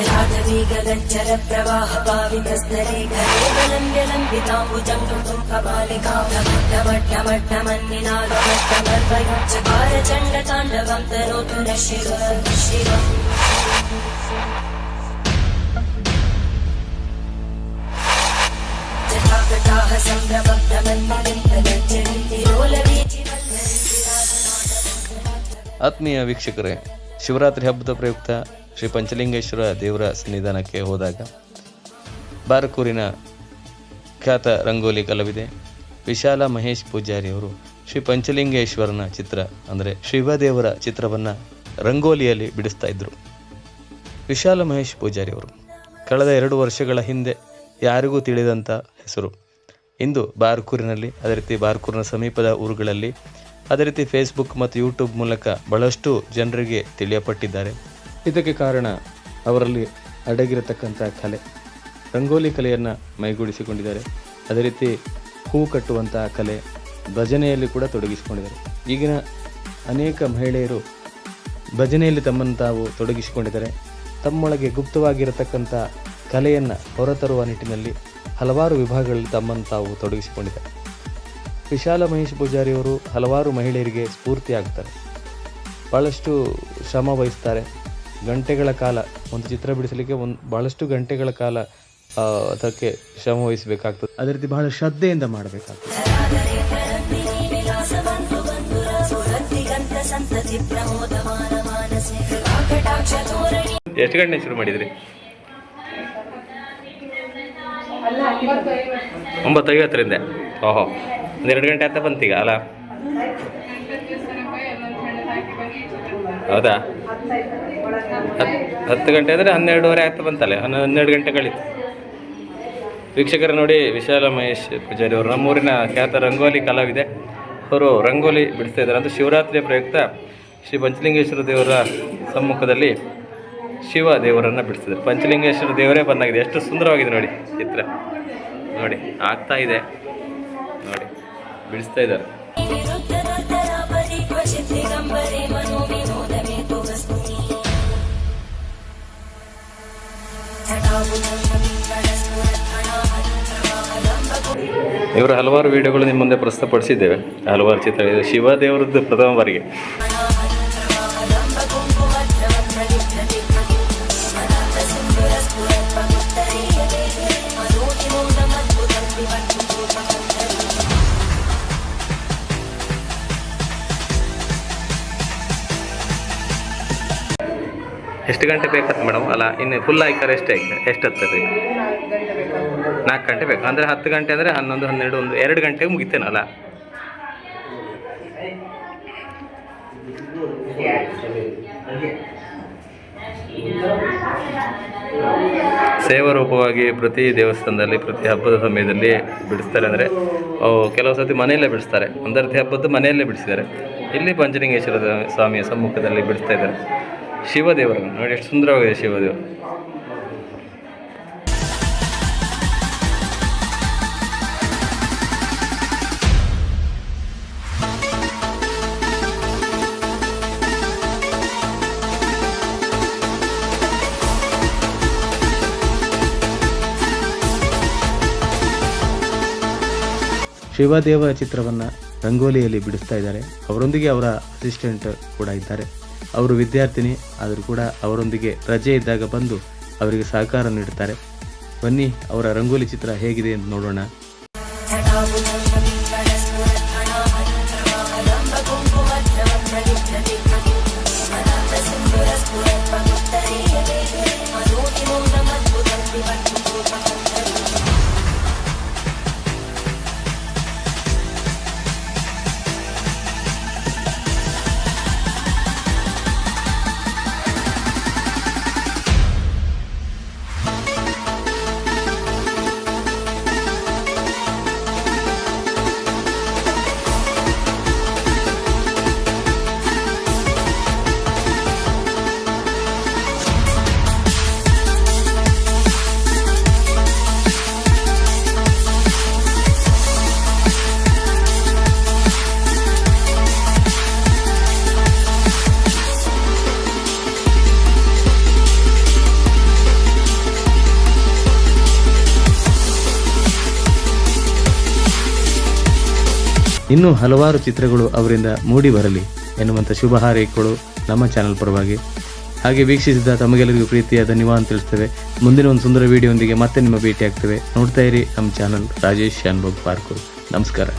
जलाटवीगगज्जर प्रवाह पावितस्तरे घरे गलम्ब्य लम्बिताम्बुजं कृतुं कपालिका चकार चण्डताण्डवं तनोतु न शिव शिव जटाकटाः सम्भ्रमभ्रमन्मलिन्दगज्जन्ति ಆತ್ಮೀಯ ವೀಕ್ಷಕರೇ ಶಿವರಾತ್ರಿ ಹಬ್ಬದ ಪ್ರಯುಕ್ತ ಶ್ರೀ ಪಂಚಲಿಂಗೇಶ್ವರ ದೇವರ ಸನ್ನಿಧಾನಕ್ಕೆ ಹೋದಾಗ ಬಾರಕೂರಿನ ಖ್ಯಾತ ರಂಗೋಲಿ ಕಲಾವಿದೆ ವಿಶಾಲ ಮಹೇಶ್ ಪೂಜಾರಿ ಅವರು ಶ್ರೀ ಪಂಚಲಿಂಗೇಶ್ವರನ ಚಿತ್ರ, ಅಂದರೆ ಶಿವದೇವರ ಚಿತ್ರವನ್ನು ರಂಗೋಲಿಯಲ್ಲಿ ಬಿಡಿಸ್ತಾ ಇದ್ದರು ವಿಶಾಲ ಮಹೇಶ್ ಪೂಜಾರಿ ಅವರು, ಕಳೆದ ಎರಡು ವರ್ಷಗಳ ಹಿಂದೆ ಯಾರಿಗೂ ತಿಳಿದಂಥ ಹೆಸರು. ಇಂದು ಬಾರ್ಕೂರಿನಲ್ಲಿ, ಅದೇ ರೀತಿ ಬಾರ್ಕೂರಿನ ಸಮೀಪದ ಊರುಗಳಲ್ಲಿ, ಅದೇ ರೀತಿ ಫೇಸ್ಬುಕ್ ಮತ್ತು ಯೂಟ್ಯೂಬ್ ಮೂಲಕ ಬಹಳಷ್ಟು ಜನರಿಗೆ ತಿಳಿಯಪಟ್ಟಿದ್ದಾರೆ. ಇದಕ್ಕೆ ಕಾರಣ ಅವರಲ್ಲಿ ಅಡಗಿರತಕ್ಕಂಥ ಕಲೆ. ರಂಗೋಲಿ ಕಲೆಯನ್ನು ಮೈಗೂಡಿಸಿಕೊಂಡಿದ್ದಾರೆ. ಅದೇ ರೀತಿ ಹೂ ಕಟ್ಟುವಂತಹ ಕಲೆ ಭಜನೆಯಲ್ಲಿ ಕೂಡ ತೊಡಗಿಸಿಕೊಂಡಿದ್ದಾರೆ. ಈಗಿನ ಅನೇಕ ಮಹಿಳೆಯರು ಭಜನೆಯಲ್ಲಿ ತಮ್ಮನ್ನು ತಾವು ತೊಡಗಿಸಿಕೊಂಡಿದ್ದಾರೆ. ತಮ್ಮೊಳಗೆ ಗುಪ್ತವಾಗಿರತಕ್ಕಂಥ ಕಲೆಯನ್ನು ಹೊರತರುವ ನಿಟ್ಟಿನಲ್ಲಿ ಹಲವಾರು ವಿಭಾಗಗಳಲ್ಲಿ ತಮ್ಮನ್ನು ತಾವು ತೊಡಗಿಸಿಕೊಂಡಿದ್ದಾರೆ. ವಿಶಾಲ ಮಹೇಶ್ ಪೂಜಾರಿಯವರು ಹಲವಾರು ಮಹಿಳೆಯರಿಗೆ ಸ್ಫೂರ್ತಿಯಾಗ್ತಾರೆ ಭಾಳಷ್ಟು ಶ್ರಮ ವಹಿಸ್ತಾರೆ. ಗಂಟೆಗಳ ಕಾಲ ಒಂದು ಚಿತ್ರ ಬಿಡಿಸಲಿಕ್ಕೆ ಒಂದು ಬಹಳಷ್ಟು ಗಂಟೆಗಳ ಕಾಲ ಅದಕ್ಕೆ ಶ್ರಮ ವಹಿಸಬೇಕಾಗ್ತದೆ. ಅದೇ ರೀತಿ ಬಹಳ ಶ್ರದ್ಧೆಯಿಂದ ಮಾಡಬೇಕಾಗ್ತದೆ. ಎಷ್ಟು ಗಂಟೆ ಶುರು ಮಾಡಿದ್ರಿ? ಒಂಬತ್ತು ಐವತ್ತರಿಂದ ಓಹೋ ಒಂದು ಎರಡು ಗಂಟೆ ಅಂತ ಬಂತೀಗ ಅಲ್ಲ? ಹೌದಾ? ಹತ್ತು ಗಂಟೆ ಅಂದರೆ ಹನ್ನೆರಡುವರೆ ಆಗ್ತಾ ಬಂತಲ್ಲ ಹನ್ನ ಹನ್ನೆರಡು ಗಂಟೆ ಕಳೀತು ವೀಕ್ಷಕರ ನೋಡಿ, ವಿಶಾಲ ಮಹೇಶ್ ಪೂಜಾರಿ ಅವರು ನಮ್ಮೂರಿನ ಖ್ಯಾತ ರಂಗೋಲಿ ಕಲಾವಿದೆ. ಅವರು ರಂಗೋಲಿ ಬಿಡಿಸ್ತಾ ಇದ್ದಾರೆ. ಅದು ಶಿವರಾತ್ರಿಯ ಪ್ರಯುಕ್ತ ಶ್ರೀ ಪಂಚಲಿಂಗೇಶ್ವರ ದೇವರ ಸಮ್ಮುಖದಲ್ಲಿ ಶಿವ ದೇವರನ್ನು ಬಿಡಿಸ್ತಿದ್ದಾರೆ. ಪಂಚಲಿಂಗೇಶ್ವರ ದೇವರೇ ಬಂದಾಗಿದೆ. ಎಷ್ಟು ಸುಂದರವಾಗಿದೆ ನೋಡಿ ಚಿತ್ರ. ನೋಡಿ, ಆಗ್ತಾ ಇದೆ. ನೋಡಿ, ಬಿಡಿಸ್ತಾ ಇದ್ದಾರೆ. ಇವರು ಹಲವಾರು ವಿಡಿಯೋಗಳು ನಿಮ್ಮ ಮುಂದೆ ಪ್ರಸ್ತುತಪಡಿಸಿದ್ದೇವೆ. ಹಲವಾರು ಚಿತ್ರ ಶಿವದೇವರದ್ದು ಶಿವ ದೇವರದ್ದು ಪ್ರಥಮ ಬಾರಿಗೆ. ಎಷ್ಟು ಗಂಟೆ ಬೇಕಂತ ಮೇಡಮ್? ಅಲ್ಲ, ಇನ್ನು ಫುಲ್ ಆಯ್ತಾರೆ ಎಷ್ಟೇ ಎಷ್ಟು ಹತ್ತದೆ ನಾಲ್ಕು ಗಂಟೆ ಬೇಕು. ಅಂದರೆ ಹತ್ತು ಗಂಟೆ ಅಂದರೆ ಹನ್ನೊಂದು, ಹನ್ನೆರಡು, ಒಂದು, ಎರಡು ಗಂಟೆಗೆ ಮುಗಿತೇನಲ್ಲ ಸೇವಾರೂಪವಾಗಿ ಪ್ರತಿ ದೇವಸ್ಥಾನದಲ್ಲಿ, ಪ್ರತಿ ಹಬ್ಬದ ಸಮಯದಲ್ಲಿ ಬಿಡಿಸ್ತಾರೆ ಅಂದರೆ ಕೆಲವು ಸತಿ ಮನೆಯಲ್ಲೇ ಬಿಡಿಸ್ತಾರೆ. ಒಂದರ್ತಿ ಹಬ್ಬದ್ದು ಮನೆಯಲ್ಲೇ ಬಿಡಿಸಿದ್ದಾರೆ. ಇಲ್ಲಿ ಪಂಚಲಿಂಗೇಶ್ವರ ಸ್ವಾಮಿಯ ಸಮ್ಮುಖದಲ್ಲಿ ಬಿಡಿಸ್ತಾ ಇದ್ದಾರೆ. ಶಿವದೇವರನ್ನು. ನೋಡಿ, ಎಷ್ಟು ಸುಂದರವಾಗಿದೆ ಶಿವದೇವರು ಶಿವದೇವ ಚಿತ್ರವನ್ನು ರಂಗೋಲಿಯಲ್ಲಿ ಬಿಡಿಸ್ತಾ ಇದ್ದಾರೆ. ಅವರೊಂದಿಗೆ ಅವರ ಅಸಿಸ್ಟೆಂಟ್ ಕೂಡ ಇದ್ದಾರೆ. ಅವರು ವಿದ್ಯಾರ್ಥಿನಿ, ಆದರೂ ಕೂಡ ಅವರೊಂದಿಗೆ ರಜೆ ಇದ್ದಾಗ ಬಂದು ಅವರಿಗೆ ಸಹಕಾರ ನೀಡುತ್ತಾರೆ. ಬನ್ನಿ, ಅವರ ರಂಗೋಲಿ ಚಿತ್ರ ಹೇಗಿದೆ ಅಂತ ನೋಡೋಣ. ಇನ್ನೂ ಹಲವಾರು ಚಿತ್ರಗಳು ಅವರಿಂದ ಮೂಡಿ ಬರಲಿ ಎನ್ನುವಂಥ ಶುಭ ಹಾರೈಕೆಗಳು ನಮ್ಮ ಚಾನಲ್ ಪರವಾಗಿ. ಹಾಗೆ ವೀಕ್ಷಿಸಿದ ತಮಗೆಲ್ಲರಿಗೂ ಪ್ರೀತಿಯ ಧನ್ಯವಾದ ತಿಳಿಸ್ತೇವೆ. ಮುಂದಿನ ಒಂದು ಸುಂದರ ವಿಡಿಯೋದೊಂದಿಗೆ ಮತ್ತೆ ನಿಮ್ಮ ಭೇಟಿ ಆಗ್ತೇವೆ ನೋಡ್ತಾ ಇರಿ ನಮ್ಮ ಚಾನಲ್ ರಾಜೇಶ್ ಶಾನ್ಭೋಗ್ ಪಾರ್ಕು ನಮಸ್ಕಾರ.